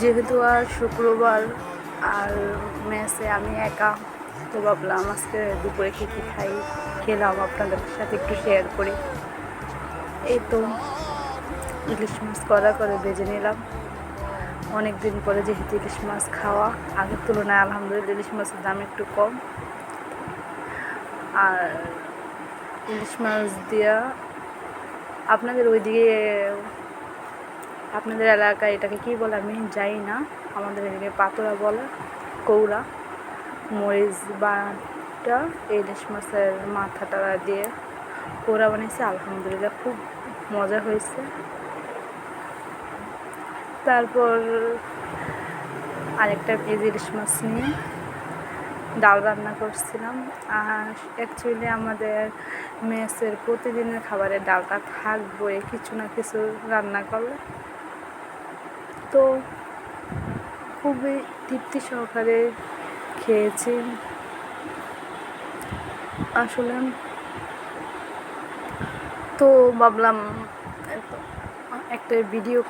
যেহেতু আর শুক্রবার আর মেসে আমি একা, তো ভাবলাম আজকে দুপুরে কী কী খাই, খেলাম আপনাদের সাথে একটু শেয়ার করি। এই তো ইলিশ মাছ করা করে বেজে নিলাম। অনেক দিন পরে যেহেতু ইলিশ মাছ খাওয়া, আগের তুলনায় আলহামদুলিল্লাহ ইলিশ মাছের দাম একটু কম। আর ইলিশ মাছ দিয়া আপনাদের ওইদিকে আপনাদের এলাকায় এটাকে কী বলে আমি জানি না। আমাদের এদিকে পাতোড়া বলে, কৌড়া, মরিচ বাটা, ইলিশ মাছের মাথা মাথাটা দিয়ে কৌড়া বানিয়েছে, আলহামদুলিল্লাহ খুব মজা হয়েছে। তারপর আরেকটা পেঁয়াজ, ইলিশ মাছ নিয়ে ডাল রান্না করছিলাম। আর অ্যাকচুয়ালি আমাদের মেসের প্রতিদিনের খাবারে ডালটা থাকবে কিছু না কিছু রান্না করলে। তো খুবই তৃপ্তি সহকারে খেয়েছি। আসলে তো ভাবলাম একটা ভিডিও